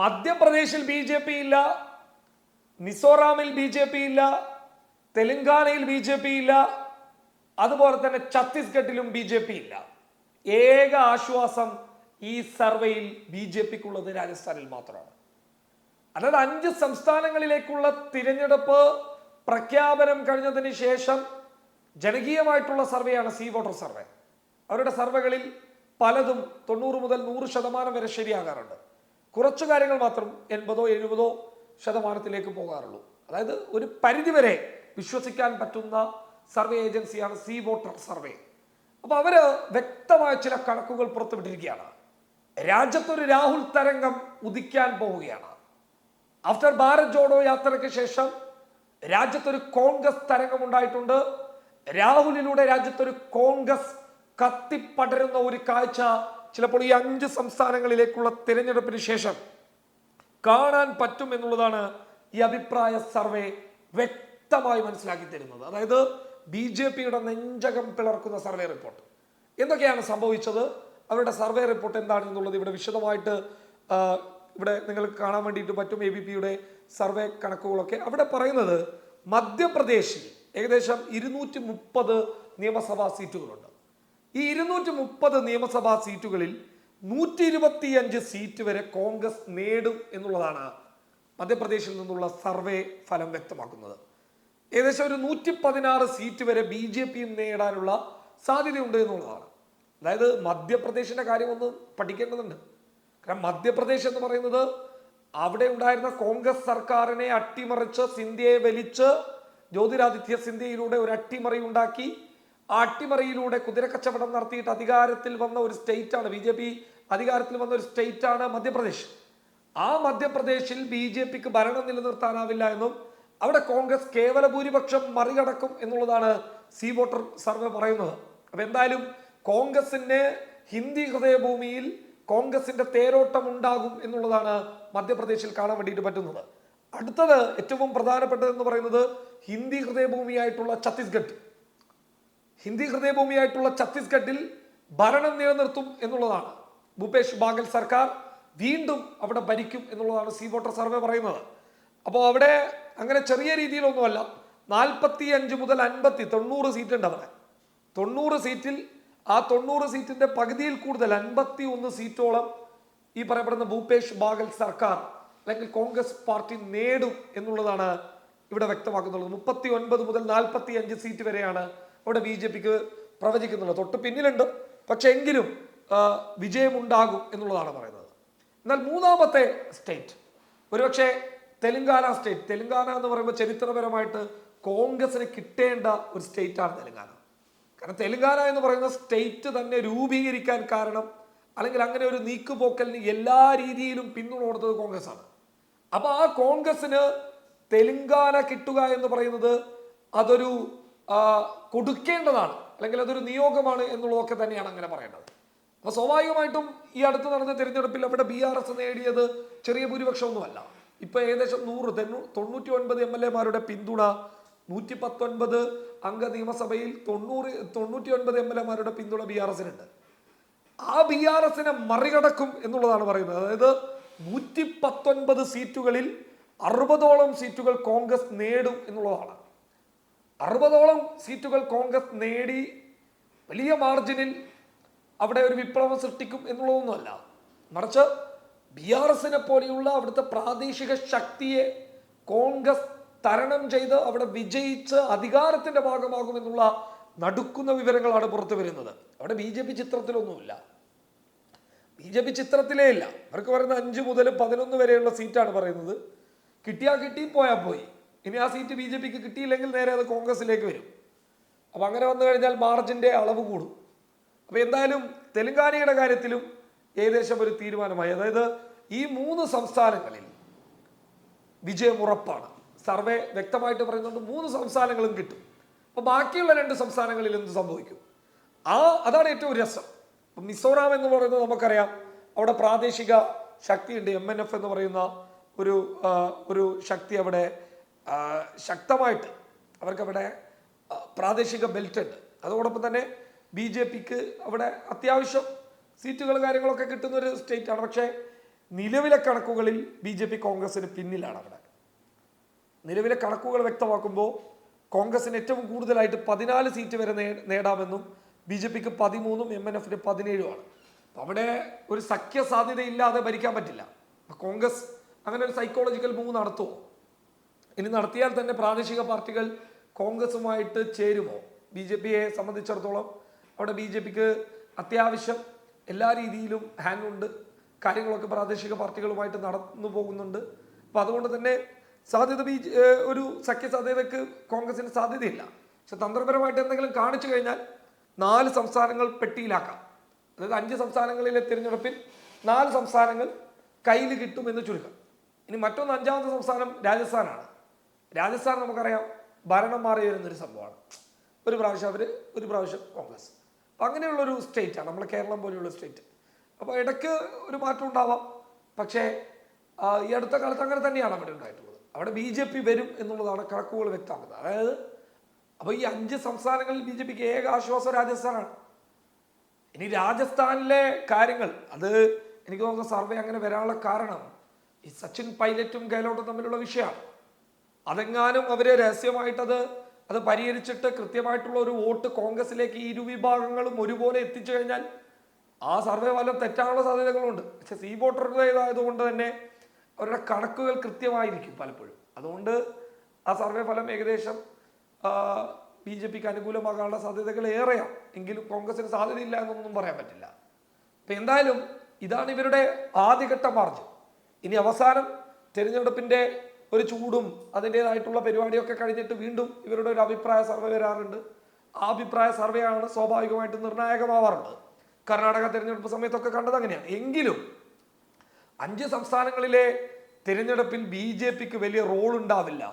മധ്യപ്രദേശിൽ B J P ഇല്ല മിസോറാമിൽ ബി ജെ പി ഇല്ല തെലങ്കാനയിൽ ബി ജെ പി ഇല്ല അതുപോലെ തന്നെ ഛത്തീസ്ഗഡിലും ബി ജെ പി ഇല്ല. ഏക ആശ്വാസം ഈ സർവേയിൽ ബി ജെ പിക്കുള്ളത് രാജസ്ഥാനിൽ മാത്രമാണ്. അതായത് അഞ്ച് സംസ്ഥാനങ്ങളിലേക്കുള്ള തിരഞ്ഞെടുപ്പ് പ്രഖ്യാപനം കഴിഞ്ഞതിന് ശേഷം ജനകീയമായിട്ടുള്ള സർവേയാണ് സീ വോട്ടർ സർവേ. അവരുടെ സർവേകളിൽ പലതും തൊണ്ണൂറ് മുതൽ നൂറ് ശതമാനം വരെ ശരിയാകാറുണ്ട്. കുറച്ചു കാര്യങ്ങൾ മാത്രം എൺപതോ എഴുപതോ ശതമാനത്തിലേക്ക് പോകാറുള്ളൂ. അതായത് ഒരു പരിധിവരെ വിശ്വസിക്കാൻ പറ്റുന്ന സർവേ ഏജൻസിയാണ് സി വോട്ടർ സർവേ. അപ്പോൾ അവർ വ്യക്തമായ ചില കണക്കുകൾ പുറത്തുവിട്ടിരിക്കുകയാണ്. രാജ്യത്തൊരു രാഹുൽ തരംഗം ഉദിക്കാൻ പോവുകയാണ്. ആഫ്റ്റർ ഭാരത് ജോഡോ യാത്രയ്ക്ക് ശേഷം രാജ്യത്തൊരു കോൺഗ്രസ് തരംഗം ഉണ്ടായിട്ടുണ്ട് രാഹുലിലൂടെ രാജ്യത്തൊരു കോൺഗ്രസ് കത്തിപ്പടരുന്ന ഒരു കാഴ്ച ചിലപ്പോൾ ഈ അഞ്ച് സംസ്ഥാനങ്ങളിലേക്കുള്ള തിരഞ്ഞെടുപ്പിന് ശേഷം കാണാൻ പറ്റും എന്നുള്ളതാണ് ഈ അഭിപ്രായ സർവേ വ്യക്തമായി മനസ്സിലാക്കി തരുന്നത്. അതായത് ബി ജെ പിയുടെ നെഞ്ചകം പിളർക്കുന്ന സർവേ റിപ്പോർട്ട്. എന്തൊക്കെയാണ് സംഭവിച്ചത്? അവരുടെ സർവേ റിപ്പോർട്ട് എന്താണ് എന്നുള്ളത് ഇവിടെ വിശദമായിട്ട് ഇവിടെ നിങ്ങൾക്ക് കാണാൻ വേണ്ടിയിട്ട് പറ്റും എ ബി പിയുടെ സർവേ കണക്കുകളൊക്കെ. അവിടെ പറയുന്നത് മധ്യപ്രദേശിൽ ഏകദേശം ഇരുന്നൂറ്റി മുപ്പത് നിയമസഭാ സീറ്റുകളുണ്ട്. ഈ ഇരുന്നൂറ്റി മുപ്പത് നിയമസഭാ സീറ്റുകളിൽ നൂറ്റി ഇരുപത്തിയഞ്ച് സീറ്റ് വരെ കോൺഗ്രസ് നേടും എന്നുള്ളതാണ് മധ്യപ്രദേശിൽ നിന്നുള്ള സർവേ ഫലം വ്യക്തമാക്കുന്നത്. ഏകദേശം ഒരു നൂറ്റി പതിനാറ് സീറ്റ് വരെ ബി ജെ പിയും നേടാനുള്ള സാധ്യതയുണ്ട് എന്നുള്ളതാണ്. അതായത് മധ്യപ്രദേശിന്റെ കാര്യം ഒന്ന് പഠിക്കേണ്ടതുണ്ട്. കാരണം മധ്യപ്രദേശ് എന്ന് പറയുന്നത് അവിടെ ഉണ്ടായിരുന്ന കോൺഗ്രസ് സർക്കാരിനെ അട്ടിമറിച്ച് സിന്ധ്യയെ വലിച്ച് ജ്യോതിരാദിത്യ സിന്ധ്യയിലൂടെ ഒരു അട്ടിമറി ഉണ്ടാക്കി അട്ടിമറിയിലൂടെ കുതിരക്കച്ചവടം നടത്തിയിട്ട് അധികാരത്തിൽ വന്ന ഒരു സ്റ്റേറ്റ് ആണ് ബി ജെ പി. അധികാരത്തിൽ വന്ന ഒരു സ്റ്റേറ്റ് ആണ് മധ്യപ്രദേശ്. ആ മധ്യപ്രദേശിൽ ബി ജെ പിക്ക് ഭരണം നിലനിർത്താനാവില്ല എന്നും അവിടെ കോൺഗ്രസ് കേവല ഭൂരിപക്ഷം മറികടക്കും എന്നുള്ളതാണ് സി വോട്ടർ സർവേ പറയുന്നത്. അപ്പൊ എന്തായാലും കോൺഗ്രസിന്റെ ഹിന്ദി ഹൃദയഭൂമിയിൽ കോൺഗ്രസിന്റെ തേരോട്ടം ഉണ്ടാകും എന്നുള്ളതാണ് മധ്യപ്രദേശിൽ കാണാൻ വേണ്ടിയിട്ട് പറ്റുന്നത്. അടുത്തത് ഏറ്റവും പ്രധാനപ്പെട്ടതെന്ന് പറയുന്നത് ഹിന്ദി ഹൃദയഭൂമിയായിട്ടുള്ള ഛത്തീസ്ഗഡ്. ഹിന്ദി ഹൃദയഭൂമിയായിട്ടുള്ള ഛത്തീസ്ഗഡിൽ ഭരണം നിലനിർത്തും എന്നുള്ളതാണ്. ഭൂപേഷ് ബാഗൽ സർക്കാർ വീണ്ടും അവിടെ ഭരിക്കും എന്നുള്ളതാണ് സീ വോട്ടർ സർവേ പറയുന്നത്. അപ്പോൾ അവിടെ അങ്ങനെ ചെറിയ രീതിയിലൊന്നുമല്ല നാൽപ്പത്തി അഞ്ച് മുതൽ അൻപത്തി തൊണ്ണൂറ് സീറ്റ് ഉണ്ട് അവിടെ. തൊണ്ണൂറ് സീറ്റിൽ ആ തൊണ്ണൂറ് സീറ്റിന്റെ പകുതിയിൽ കൂടുതൽ അൻപത്തി ഒന്ന് സീറ്റോളം ഈ പറയപ്പെടുന്ന ഭൂപേഷ് ബാഗൽ സർക്കാർ അല്ലെങ്കിൽ കോൺഗ്രസ് പാർട്ടി നേടും എന്നുള്ളതാണ് ഇവിടെ വ്യക്തമാക്കുന്നുള്ളത് മുപ്പത്തി ഒൻപത് മുതൽ നാൽപ്പത്തി അഞ്ച് സീറ്റ് വരെയാണ് അവിടെ ബി ജെ പിക്ക് പ്രവചിക്കുന്നുണ്ട്. തൊട്ട് പിന്നിലുണ്ട്. പക്ഷെ എങ്കിലും വിജയമുണ്ടാകും എന്നുള്ളതാണ് പറയുന്നത്. എന്നാൽ മൂന്നാമത്തെ സ്റ്റേറ്റ് ഒരുപക്ഷെ തെലങ്കാന സ്റ്റേറ്റ്. തെലങ്കാന എന്ന് പറയുമ്പോൾ ചരിത്രപരമായിട്ട് കോൺഗ്രസിന് കിട്ടേണ്ട ഒരു സ്റ്റേറ്റാണ് തെലങ്കാന. കാരണം തെലങ്കാന എന്ന് പറയുന്ന സ്റ്റേറ്റ് തന്നെ രൂപീകരിക്കാൻ കാരണം അല്ലെങ്കിൽ അങ്ങനെ ഒരു നീക്കുപോക്കലിന് എല്ലാ രീതിയിലും പിന്തുണ കൊടുത്തത് കോൺഗ്രസ് ആണ് അപ്പൊ ആ കോൺഗ്രസിന് തെലങ്കാന കിട്ടുക എന്ന് പറയുന്നത് അതൊരു കൊടുക്കേണ്ടതാണ്. അല്ലെങ്കിൽ അതൊരു നിയോഗമാണ് എന്നുള്ളതൊക്കെ തന്നെയാണ് അങ്ങനെ പറയേണ്ടത്. അപ്പൊ സ്വാഭാവികമായിട്ടും ഈ അടുത്ത് നടന്ന തിരഞ്ഞെടുപ്പിൽ അവിടെ ബി ആർ എസ് നേടിയത് ചെറിയ ഭൂരിപക്ഷമൊന്നുമല്ല. ഇപ്പൊ ഏകദേശം നൂറ് തൊണ്ണൂ- തൊണ്ണൂറ്റി ഒൻപത് എം എൽ എമാരുടെ പിന്തുണ നൂറ്റി പത്തൊൻപത് അംഗ നിയമസഭയിൽ തൊണ്ണൂറ് തൊണ്ണൂറ്റി ഒൻപത് എം എൽ എമാരുടെ പിന്തുണ ബി ആർ എസിനുണ്ട് ആ ബി ആർ എസിനെ മറികടക്കും എന്നുള്ളതാണ് പറയുന്നത്. അതായത് നൂറ്റി പത്തൊൻപത് സീറ്റുകളിൽ അറുപതോളം സീറ്റുകൾ കോൺഗ്രസ് നേടും എന്നുള്ളതാണ്. അറുപതോളം സീറ്റുകൾ കോൺഗ്രസ് നേടി വലിയ മാർജിനിൽ അവിടെ ഒരു വിപ്ലവം സൃഷ്ടിക്കും എന്നുള്ളതൊന്നുമല്ല. മറിച്ച് ബി ആർ എസിനെ പോലെയുള്ള അവിടുത്തെ പ്രാദേശിക ശക്തിയെ കോൺഗ്രസ് തരണം ചെയ്ത് അവിടെ വിജയിച്ച് അധികാരത്തിന്റെ ഭാഗമാകും എന്നുള്ള നടുക്കുന്ന വിവരങ്ങളാണ് പുറത്തു വരുന്നത്. അവിടെ ബി ജെ പി ചിത്രത്തിലൊന്നുമില്ല. ബി ജെ പി ചിത്രത്തിലേ ഇല്ല. അവർക്ക് പറയുന്ന അഞ്ച് മുതൽ പതിനൊന്ന് വരെയുള്ള സീറ്റാണ് പറയുന്നത്. കിട്ടിയാൽ കിട്ടി പോയാൽ പോയി. ഇനി ആ സീറ്റ് ബി ജെ പിക്ക് കിട്ടിയില്ലെങ്കിൽ നേരെ അത് കോൺഗ്രസിലേക്ക് വരും. അപ്പം അങ്ങനെ വന്നു കഴിഞ്ഞാൽ മാർജിന്റെ അളവ് കൂടും. അപ്പോൾ എന്തായാലും തെലുങ്കാനയുടെ കാര്യത്തിലും ഏകദേശം ഒരു തീരുമാനമായി. അതായത് ഈ മൂന്ന് സംസ്ഥാനങ്ങളിൽ വിജയം ഉറപ്പാണ്. സർവേ വ്യക്തമായിട്ട് പറയുന്നുണ്ട് മൂന്ന് സംസ്ഥാനങ്ങളും കിട്ടും. അപ്പോൾ ബാക്കിയുള്ള രണ്ട് സംസ്ഥാനങ്ങളിൽ എന്ത് സംഭവിക്കും? ആ അതാണ് ഏറ്റവും രസം. ഇപ്പം മിസോറാം എന്ന് പറയുന്നത് നമുക്കറിയാം. അവിടെ പ്രാദേശിക ശക്തിയുണ്ട്. എം എൻ എഫ് എന്ന് പറയുന്ന ഒരു ഒരു ശക്തി അവിടെ ശക്തമായിട്ട് അവർക്കവിടെ പ്രാദേശിക ബെൽറ്റ് ഉണ്ട്. അതോടൊപ്പം തന്നെ ബി ജെ പിക്ക് അവിടെ അത്യാവശ്യം സീറ്റുകൾ കാര്യങ്ങളൊക്കെ കിട്ടുന്ന ഒരു സ്റ്റേറ്റാണ് പക്ഷേ നിലവിലെ കണക്കുകളിൽ ബി ജെ പി കോൺഗ്രസിന് പിന്നിലാണ് അവിടെ. നിലവിലെ കണക്കുകൾ വ്യക്തമാക്കുമ്പോൾ കോൺഗ്രസിന് ഏറ്റവും കൂടുതലായിട്ട് പതിനാല് സീറ്റ് വരെ നേടാമെന്നും ബി ജെ പിക്ക് പതിമൂന്നും എം എൻ എഫിന് പതിനേഴുമാണ്. അവിടെ ഒരു സഖ്യ സാധ്യതയില്ലാതെ ഭരിക്കാൻ പറ്റില്ല. കോൺഗ്രസ് അങ്ങനെ ഒരു സൈക്കോളജിക്കൽ മൂവ് നടത്തുമോ ഇനി നടത്തിയാൽ തന്നെ പ്രാദേശിക പാർട്ടികൾ കോൺഗ്രസുമായിട്ട് ചേരുമോ? ബി ജെ പിയെ സംബന്ധിച്ചിടത്തോളം അവിടെ ബി ജെ പിക്ക് അത്യാവശ്യം എല്ലാ രീതിയിലും ഹാൻഡ് ഉണ്ട്. കാര്യങ്ങളൊക്കെ പ്രാദേശിക പാർട്ടികളുമായിട്ട് നടന്നു പോകുന്നുണ്ട്. അപ്പം അതുകൊണ്ട് തന്നെ സാധ്യത ബി ഒരു സഖ്യ സാധ്യതയ്ക്ക് കോൺഗ്രസിന് സാധ്യതയില്ല. പക്ഷെ തന്ത്രപരമായിട്ട് എന്തെങ്കിലും കാണിച്ചു കഴിഞ്ഞാൽ നാല് സംസ്ഥാനങ്ങൾ പെട്ടിയിലാക്കാം. അതായത് അഞ്ച് സംസ്ഥാനങ്ങളിലെ തിരഞ്ഞെടുപ്പിൽ നാല് സംസ്ഥാനങ്ങൾ കയ്യിൽ കിട്ടുമെന്ന് ചുരുക്കം. ഇനി മറ്റൊന്ന് അഞ്ചാമത്തെ സംസ്ഥാനം രാജസ്ഥാനാണ്. രാജസ്ഥാൻ നമുക്കറിയാം ഭരണം മാറി വരുന്നൊരു സംഭവമാണ്. ഒരു പ്രാവശ്യം അവർ ഒരു പ്രാവശ്യം കോൺഗ്രസ്. അപ്പം അങ്ങനെയുള്ളൊരു സ്റ്റേറ്റാണ് നമ്മളെ കേരളം പോലെയുള്ള സ്റ്റേറ്റ് അപ്പോൾ ഇടയ്ക്ക് ഒരു മാറ്റം ഉണ്ടാവാം. പക്ഷേ ഈ അടുത്ത കാലത്ത് അങ്ങനെ തന്നെയാണ് അവിടെ ഉണ്ടായിട്ടുള്ളത്. അവിടെ ബി ജെ പി വരും എന്നുള്ളതാണ് കണക്കുകൾ വ്യക്തമാക്കുന്നത്. അതായത് അപ്പോൾ ഈ അഞ്ച് സംസ്ഥാനങ്ങളിൽ ബി ജെ പിക്ക് ഏക ആശ്വാസം രാജസ്ഥാനാണ്. ഇനി രാജസ്ഥാനിലെ കാര്യങ്ങൾ അത് എനിക്ക് തോന്നുന്ന സർവേ അങ്ങനെ വരാനുള്ള കാരണം ഈ സച്ചിൻ പൈലറ്റും ഗെഹ്ലോട്ടും തമ്മിലുള്ള വിഷയമാണ്. അതെങ്ങാനും അവരെ രഹസ്യമായിട്ടത് അത് പരിഹരിച്ചിട്ട് കൃത്യമായിട്ടുള്ള ഒരു വോട്ട് കോൺഗ്രസിലേക്ക് ഈ ഇരു വിഭാഗങ്ങളും ഒരുപോലെ എത്തിച്ചു കഴിഞ്ഞാൽ ആ സർവേ ഫലം തെറ്റാനുള്ള സാധ്യതകളുണ്ട്. പക്ഷെ സി വോട്ടറുടേതായതുകൊണ്ട് തന്നെ അവരുടെ കണക്കുകൾ കൃത്യമായിരിക്കും പലപ്പോഴും. അതുകൊണ്ട് ആ സർവേ ഫലം ഏകദേശം ബി ജെ പിക്ക് അനുകൂലമാകാനുള്ള സാധ്യതകൾ ഏറെയാണ് എങ്കിലും കോൺഗ്രസിന് സാധ്യതയില്ല എന്നൊന്നും പറയാൻ പറ്റില്ല. അപ്പം എന്തായാലും ഇതാണ് ഇവരുടെ ആദ്യഘട്ട മാർജ് ഇനി അവസാനം തിരഞ്ഞെടുപ്പിന്റെ ഒരു ചൂടും അതിന്റെതായിട്ടുള്ള പരിപാടിയൊക്കെ കഴിഞ്ഞിട്ട് വീണ്ടും ഇവരുടെ ഒരു അഭിപ്രായ സർവേ വരാറുണ്ട്. ആ അഭിപ്രായ സർവേയാണ് സ്വാഭാവികമായിട്ട് നിർണായകമാവാറുള്ളത്. കർണാടക തിരഞ്ഞെടുപ്പ് സമയത്തൊക്കെ കണ്ടത് അങ്ങനെയാണ്. എങ്കിലും അഞ്ച് സംസ്ഥാനങ്ങളിലെ തിരഞ്ഞെടുപ്പിൽ ബി ജെ പിക്ക് വലിയ റോൾ ഉണ്ടാവില്ല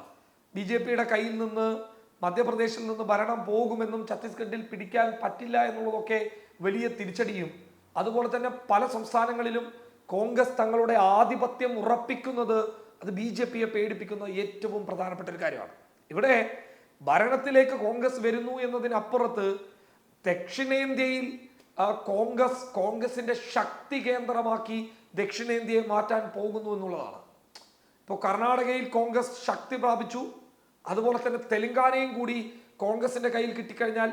ബി ജെ പിയുടെ കയ്യിൽ നിന്ന് മധ്യപ്രദേശിൽ നിന്ന് ഭരണം പോകുമെന്നും ഛത്തീസ്ഗഡിൽ പിടിക്കാൻ പറ്റില്ല എന്നുള്ളതൊക്കെ വലിയ തിരിച്ചടിയും. അതുപോലെ തന്നെ പല സംസ്ഥാനങ്ങളിലും കോൺഗ്രസ് തങ്ങളുടെ ആധിപത്യം ഉറപ്പിക്കുന്നത് അത് ബി ജെ പിയെ പേടിപ്പിക്കുന്ന ഏറ്റവും പ്രധാനപ്പെട്ട ഒരു കാര്യമാണ്. ഇവിടെ ഭരണത്തിലേക്ക് കോൺഗ്രസ് വരുന്നു എന്നതിനപ്പുറത്ത് ദക്ഷിണേന്ത്യയിൽ കോൺഗ്രസ് കോൺഗ്രസിന്റെ ശക്തി കേന്ദ്രമാക്കി ദക്ഷിണേന്ത്യയെ മാറ്റാൻ പോകുന്നു എന്നുള്ളതാണ്. ഇപ്പോൾ കർണാടകയിൽ കോൺഗ്രസ് ശക്തി പ്രാപിച്ചു. അതുപോലെ തന്നെ തെലങ്കാനയും കൂടി കോൺഗ്രസിന്റെ കയ്യിൽ കിട്ടിക്കഴിഞ്ഞാൽ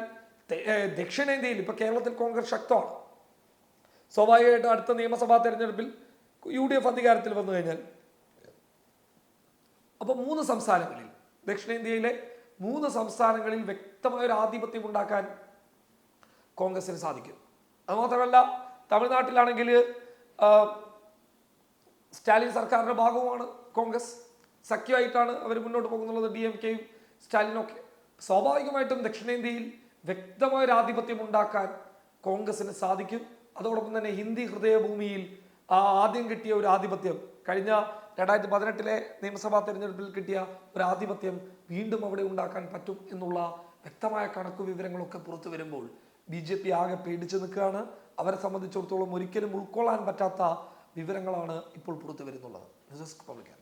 ദക്ഷിണേന്ത്യയിൽ ഇപ്പോൾ കേരളത്തിൽ കോൺഗ്രസ് ശക്തമാണ്. സ്വാഭാവികമായിട്ടും അടുത്ത നിയമസഭാ തെരഞ്ഞെടുപ്പിൽ യു ഡി എഫ് അധികാരത്തിൽ വന്നു കഴിഞ്ഞാൽ അപ്പോൾ മൂന്ന് സംസ്ഥാനങ്ങളിൽ ദക്ഷിണേന്ത്യയിലെ മൂന്ന് സംസ്ഥാനങ്ങളിൽ വ്യക്തമായ ഒരു ആധിപത്യം ഉണ്ടാക്കാൻ കോൺഗ്രസിന് സാധിക്കും. അതുമാത്രമല്ല തമിഴ്നാട്ടിലാണെങ്കിൽ സ്റ്റാലിൻ സർക്കാരിന്റെ ഭാഗവുമാണ് കോൺഗ്രസ്. സഖ്യമായിട്ടാണ് അവർ മുന്നോട്ട് പോകുന്നുള്ളത് ഡി എം കെയും സ്റ്റാലിനും ഒക്കെ. സ്വാഭാവികമായിട്ടും ദക്ഷിണേന്ത്യയിൽ വ്യക്തമായ ഒരു ആധിപത്യം ഉണ്ടാക്കാൻ കോൺഗ്രസിന് സാധിക്കും. അതോടൊപ്പം തന്നെ ഹിന്ദി ഹൃദയഭൂമിയിൽ ആ ആദ്യം കിട്ടിയ ഒരു ആധിപത്യം കഴിഞ്ഞ രണ്ടായിരത്തി പതിനെട്ടിലെ നിയമസഭാ തെരഞ്ഞെടുപ്പിൽ കിട്ടിയ ഒരു ആധിപത്യം വീണ്ടും അവിടെ ഉണ്ടാക്കാൻ പറ്റും എന്നുള്ള വ്യക്തമായ കണക്കു വിവരങ്ങളൊക്കെ പുറത്തു വരുമ്പോൾ ബി ജെ പി ആകെ പേടിച്ചു നിൽക്കുകയാണ്. അവരെ സംബന്ധിച്ചിടത്തോളം ഒരിക്കലും ഉൾക്കൊള്ളാൻ പറ്റാത്ത വിവരങ്ങളാണ് ഇപ്പോൾ പുറത്തു വരുന്നുള്ളത്. News desk പബ്ലിക്കാൻ